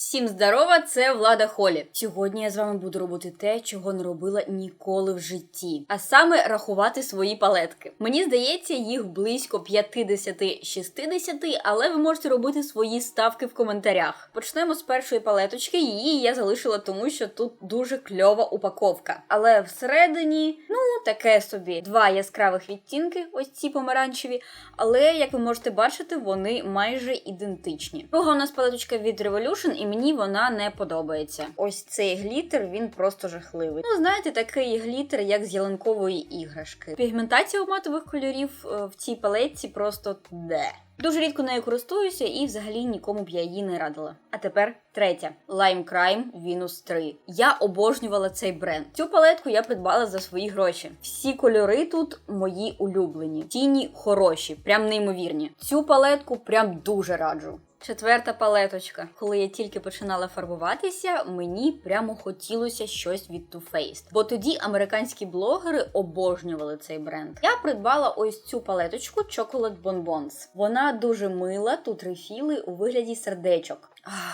Всім здорова, це Влада Холі. Сьогодні я з вами буду робити те, чого не робила ніколи в житті, а саме рахувати свої палетки. Мені здається, їх близько 50-60, але ви можете робити свої ставки в коментарях. Почнемо з першої палеточки. Її я залишила, тому що тут дуже кльова упаковка. Але всередині, ну таке собі, два яскравих відтінки, ось ці помаранчеві. Але як ви можете бачити, вони майже ідентичні. Друга у нас палеточка від Revolution, і мені вона не подобається. Ось цей глітер, він просто жахливий. Ну, знаєте, такий глітер, як з ялинкової іграшки. Пігментація у матових кольорів е, в цій палетці просто де. Дуже рідко нею користуюся і взагалі нікому б я її не радила. А тепер третя Lime Crime Venus 3. Я обожнювала цей бренд. Цю палетку я придбала за свої гроші. Всі кольори тут мої улюблені. Тіні хороші, прям неймовірні. Цю палетку прям дуже раджу. Четверта палеточка. Коли я тільки починала фарбуватися, мені прямо хотілося щось від Too Faced. Бо тоді американські блогери обожнювали цей бренд. Я придбала ось цю палеточку Chocolate Bonbons. Вона дуже мила, тут рефіли у вигляді сердечок.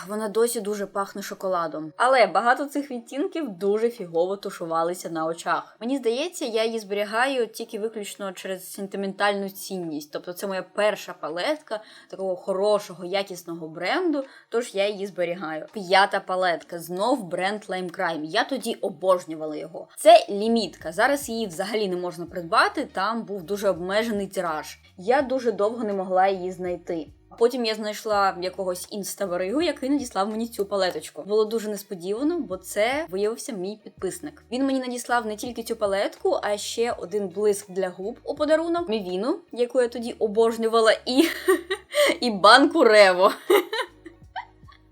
Вона досі дуже пахне шоколадом. Але багато цих відтінків дуже фігово тушувалися на очах. Мені здається, я її зберігаю тільки виключно через сентиментальну цінність. Тобто це моя перша палетка такого хорошого, якісного бренду, тож я її зберігаю. П'ята палетка, знов бренд Lime Crime. Я тоді обожнювала його. Це лімітка. Зараз її взагалі не можна придбати. Там був дуже обмежений тираж. Я дуже довго не могла її знайти. Потім я знайшла якогось інставаригу, який надіслав мені цю палеточку. Було дуже несподівано, бо це виявився мій підписник. Він мені надіслав не тільки цю палетку, а ще один блиск для губ у подарунок, мівіну, яку я тоді обожнювала, і, і банку Рево.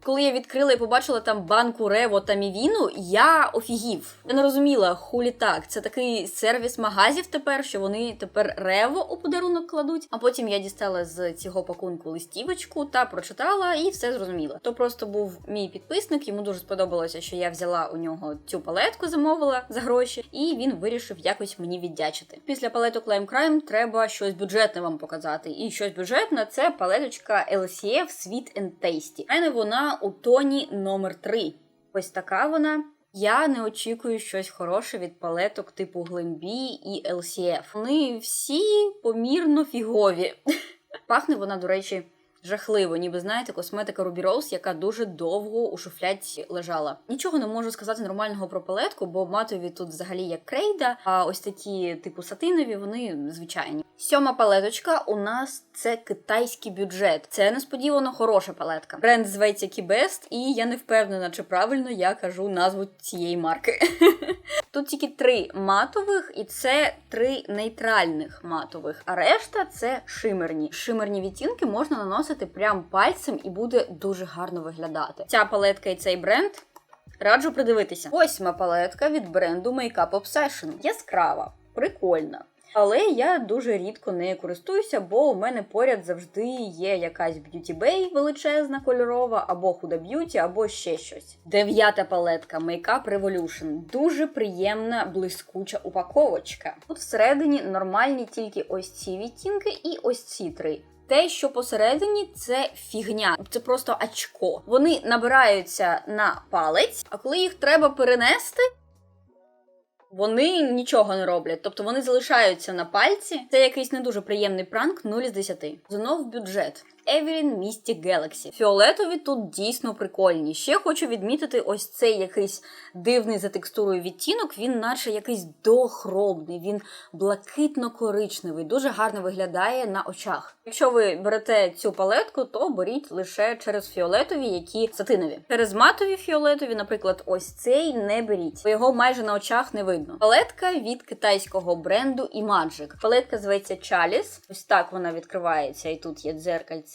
Коли я відкрила і побачила там банку Рево та Мівіну, я офігів. Я не розуміла, хулі так. Це такий сервіс магазів тепер, що вони тепер Рево у подарунок кладуть. А потім я дістала з цього пакунку листівочку та прочитала і все зрозуміла. То просто був мій підписник, йому дуже сподобалося, що я взяла у нього цю палетку, замовила за гроші, і він вирішив якось мені віддячити. Після палеток Lime Crime треба щось бюджетне вам показати. І щось бюджетне це палеточка LCF Sweet and Tasty. Вона у тоні номер 3 Ось така вона. Я не очікую щось хороше від палеток типу Глембі і LCF. Вони всі помірно фігові. Пахне вона, до речі, жахливо, ніби знаєте, косметика Ruby Rose, яка дуже довго у шуфляці лежала. Нічого не можу сказати нормального про палетку, бо матові тут взагалі як крейда, а ось такі, типу сатинові, вони звичайні. Сьома палеточка у нас це китайський бюджет. Це несподівано хороша палетка. Бренд зветься Key і я не впевнена, чи правильно я кажу назву цієї марки. Тут тільки три матових, і це три нейтральних матових, а решта це шимерні. Шимерні відтінки можна наносити прям пальцем і буде дуже гарно виглядати. Ця палетка і цей бренд. Раджу придивитися. Восьма палетка від бренду Makeup Obsession. Яскрава, прикольна. Але я дуже рідко нею користуюся, бо у мене поряд завжди є якась Beauty Bay величезна кольорова, або Huda Beauty, або ще щось. Дев'ята палетка Makeup Revolution. Дуже приємна, блискуча упаковочка. Тут всередині нормальні тільки ось ці відтінки і ось ці три. Те, що посередині, це фігня, це просто очко. Вони набираються на палець, а коли їх треба перенести. Вони нічого не роблять, тобто вони залишаються на пальці. Це якийсь не дуже приємний пранк 0 з 10. Знов бюджет. Evelyn Mystic Galaxy. Фіолетові тут дійсно прикольні. Ще хочу відмітити ось цей якийсь дивний за текстурою відтінок. Він, наче якийсь дохробний, він блакитно-коричневий, дуже гарно виглядає на очах. Якщо ви берете цю палетку, то беріть лише через фіолетові, які сатинові. Через матові фіолетові, наприклад, ось цей не беріть, бо його майже на очах не видно. Палетка від китайського бренду Imagic. Палетка зветься Chalice. Ось так вона відкривається, і тут є дзеркальце.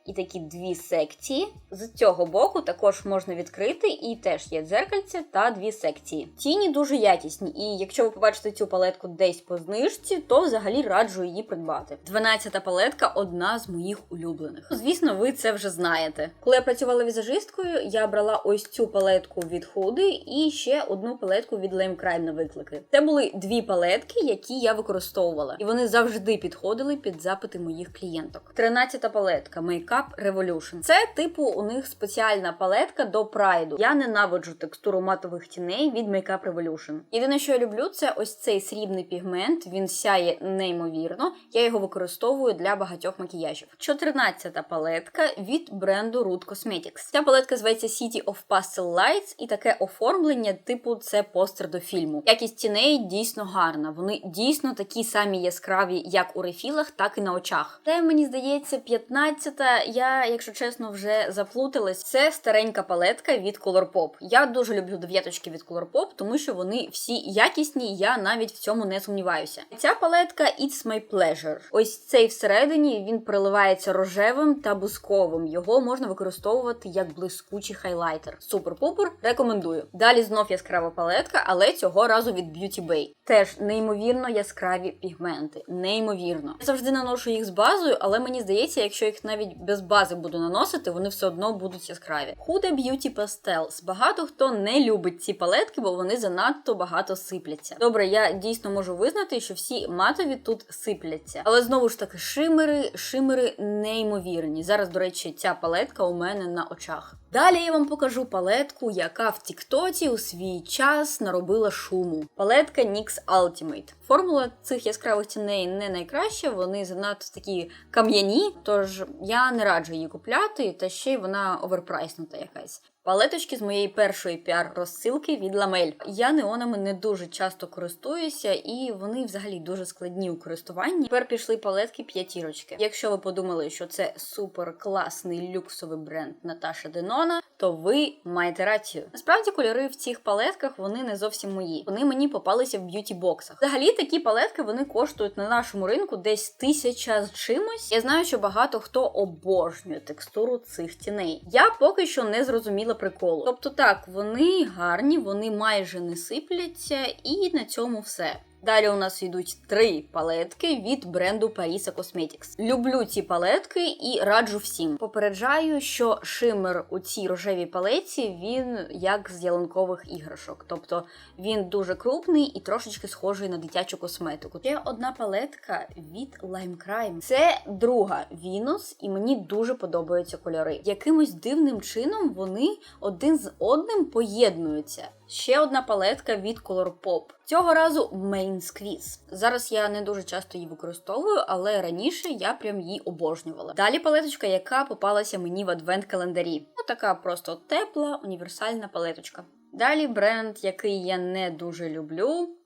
І такі дві секції. З цього боку також можна відкрити, і теж є дзеркальце та дві секції. Тіні дуже якісні, і якщо ви побачите цю палетку десь по знижці, то взагалі раджу її придбати. 12-та палетка одна з моїх улюблених. Звісно, ви це вже знаєте. Коли я працювала візажисткою, я брала ось цю палетку від Hudy і ще одну палетку від Lame Crime на виклики. Це були дві палетки, які я використовувала, і вони завжди підходили під запити моїх клієнток. 13-та палетка Make Makeup Revolution. Це типу у них спеціальна палетка до прайду. Я ненавиджу текстуру матових тіней від Makeup Revolution. Єдине, що я люблю, це ось цей срібний пігмент. Він сяє неймовірно. Я його використовую для багатьох макіяжів. 14-та палетка від бренду Root Cosmetics. Ця палетка зветься City of Pastel Lights, і таке оформлення, типу, це постер до фільму. Якість тіней дійсно гарна. Вони дійсно такі самі яскраві, як у рефілах, так і на очах. Це мені здається, 15-та. Я, якщо чесно, вже заплуталась. Це старенька палетка від Colourpop. Я дуже люблю дев'яточки від Colourpop, тому що вони всі якісні. Я навіть в цьому не сумніваюся. Ця палетка It's My Pleasure. Ось цей всередині він переливається рожевим та бусковим. Його можна використовувати як блискучий хайлайтер. Супер-пупер, рекомендую. Далі знов яскрава палетка, але цього разу від Beauty Bay. Теж неймовірно яскраві пігменти. Неймовірно. Я завжди наношу їх з базою, але мені здається, якщо їх навіть без бази буду наносити, вони все одно будуть яскраві. Huda Beauty Pastels. Багато хто не любить ці палетки, бо вони занадто багато сипляться. Добре, я дійсно можу визнати, що всі матові тут сипляться. Але знову ж таки, шимери, шимери неймовірні. Зараз, до речі, ця палетка у мене на очах. Далі я вам покажу палетку, яка в Тіктоці у свій час наробила шуму. Палетка NYX Ultimate. Формула цих яскравих тіней не найкраща, вони занадто такі кам'яні, тож я не раджу її купляти, та ще й вона оверпрайснута якась. Палеточки з моєї першої піар-розсилки від Ламель. Я неонами не дуже часто користуюся, і вони взагалі дуже складні у користуванні. Тепер пішли палетки п'ятірочки. Якщо ви подумали, що це супер класний люксовий бренд Наташа Денона, то ви маєте рацію. Насправді кольори в цих палетках вони не зовсім мої. Вони мені попалися в б'юті боксах. Взагалі такі палетки вони коштують на нашому ринку десь тисяча з чимось. Я знаю, що багато хто обожнює текстуру цих тіней. Я поки що не зрозуміла приколу. Тобто, так, вони гарні, вони майже не сипляться, і на цьому все. Далі у нас йдуть три палетки від бренду Parisa Cosmetics. Люблю ці палетки і раджу всім. Попереджаю, що шимер у цій рожевій палеці він як з ялинкових іграшок. Тобто він дуже крупний і трошечки схожий на дитячу косметику. Ще одна палетка від Lime Crime. Це друга Вінус, і мені дуже подобаються кольори. Якимось дивним чином вони один з одним поєднуються. Ще одна палетка від Color Pop. Цього разу Main Squeeze. Зараз я не дуже часто її використовую, але раніше я прям її обожнювала. Далі палеточка, яка попалася мені в адвент-календарі. Ну, така просто тепла, універсальна палеточка. Далі бренд, який я не дуже люблю.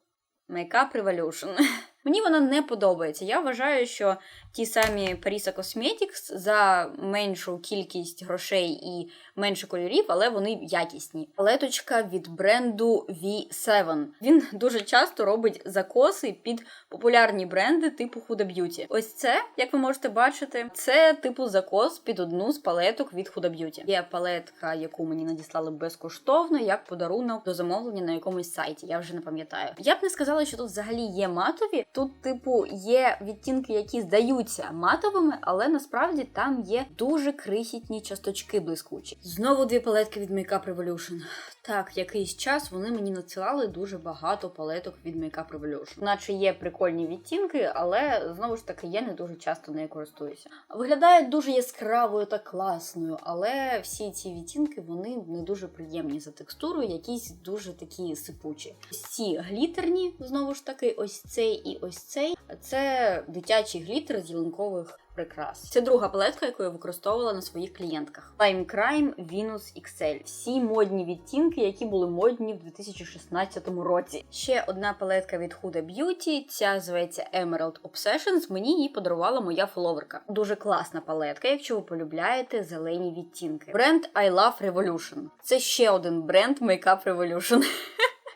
Makeup Revolution. Мені вона не подобається. Я вважаю, що ті самі Parisa Cosmetics за меншу кількість грошей і менше кольорів, але вони якісні. Палеточка від бренду V7. Він дуже часто робить закоси під популярні бренди типу Huda Beauty. Ось це, як ви можете бачити, це типу закос під одну з палеток від Huda Beauty. Є палетка, яку мені надіслали безкоштовно, як подарунок до замовлення на якомусь сайті. Я вже не пам'ятаю. Я б не сказала, що тут взагалі є матові. Тут, типу, є відтінки, які здаються матовими, але насправді там є дуже крихітні часточки блискучі. Знову дві палетки від Makeup Revolution. Так, якийсь час вони мені надсилали дуже багато палеток від Makeup Revolution. Наче є прикольні відтінки, але знову ж таки я не дуже часто нею користуюся. Виглядає дуже яскравою та класною, але всі ці відтінки вони не дуже приємні за текстурою, якісь дуже такі сипучі. Ці глітерні, знову ж таки, ось цей і ось цей. Це дитячий глітер з ялинкових прикрас. Це друга палетка, яку я використовувала на своїх клієнтках. Lime Crime Venus XL. Всі модні відтінки, які були модні в 2016 році. Ще одна палетка від Huda Beauty. Ця зветься Emerald Obsessions. Мені її подарувала моя фоловерка. Дуже класна палетка, якщо ви полюбляєте зелені відтінки. Бренд I Love Revolution. Це ще один бренд Makeup Revolution.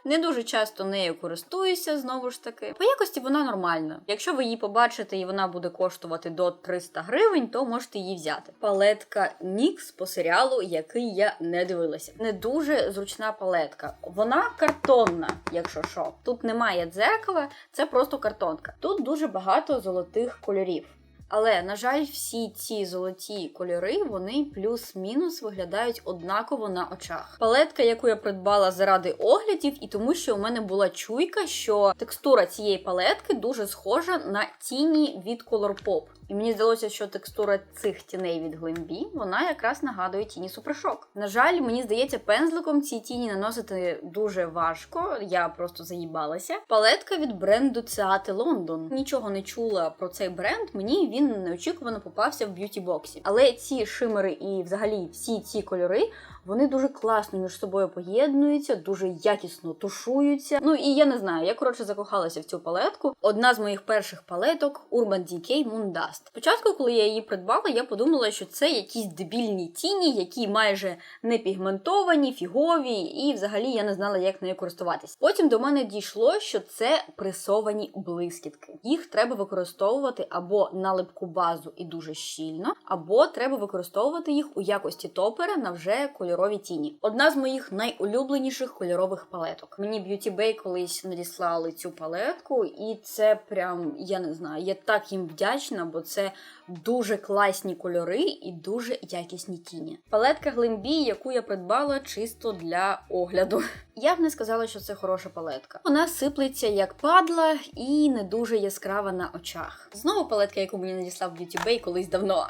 Не дуже часто нею користуюся, знову ж таки. По якості вона нормальна. Якщо ви її побачите і вона буде коштувати до 300 гривень, то можете її взяти. Палетка NYX по серіалу, який я не дивилася. Не дуже зручна палетка. Вона картонна, якщо що. Тут немає дзеркала, це просто картонка. Тут дуже багато золотих кольорів. Але, на жаль, всі ці золоті кольори, вони плюс-мінус виглядають однаково на очах. Палетка, яку я придбала заради оглядів, і тому, що у мене була чуйка, що текстура цієї палетки дуже схожа на тіні від Colourpop. І мені здалося, що текстура цих тіней від Глембі, вона якраз нагадує тіні Супершок. На жаль, мені здається, пензликом ці тіні наносити дуже важко. Я просто заїбалася. Палетка від бренду Цеати Лондон. Нічого не чула про цей бренд. Мені він неочікувано попався в б'юті боксі. Але ці шимери і взагалі всі ці кольори. Вони дуже класно між собою поєднуються, дуже якісно тушуються. Ну і я не знаю, я коротше закохалася в цю палетку. Одна з моїх перших палеток Urban Decay Moon Dust. Спочатку, коли я її придбала, я подумала, що це якісь дебільні тіні, які майже не пігментовані, фігові, і взагалі я не знала, як нею користуватись. Потім до мене дійшло, що це пресовані блискітки. Їх треба використовувати або на липку базу і дуже щільно, або треба використовувати їх у якості топера на вже кольорові тіні. Одна з моїх найулюбленіших кольорових палеток. Мені Beauty Bay колись надіслали цю палетку, і це прям я не знаю. Я так їм вдячна, бо це дуже класні кольори і дуже якісні тіні. Палетка Глембі, яку я придбала чисто для огляду. Я б не сказала, що це хороша палетка. Вона сиплеться як падла і не дуже яскрава на очах. Знову палетка, яку мені надіслав Beauty Bay колись давно.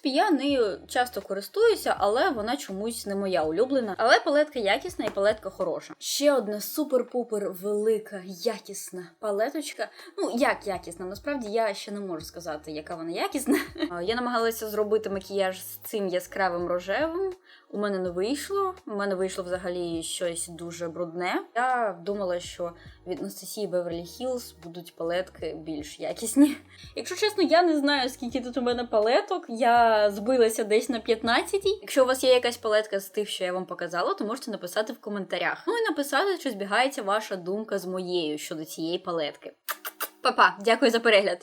Принципі, я нею часто користуюся, але вона чомусь не моя улюблена. Але палетка якісна і палетка хороша. Ще одна супер-пупер велика, якісна палеточка. Ну, як якісна, насправді я ще не можу сказати, яка вона якісна. Я намагалася зробити макіяж з цим яскравим рожевим. У мене не вийшло. У мене вийшло взагалі щось дуже брудне. Я думала, що від Анастасії Беверлі Хілз будуть палетки більш якісні. Якщо чесно, я не знаю, скільки тут у мене палеток. Збилася десь на 15-й. Якщо у вас є якась палетка з тих, що я вам показала, то можете написати в коментарях. Ну і написати, чи збігається ваша думка з моєю щодо цієї палетки. Па-па, дякую за перегляд.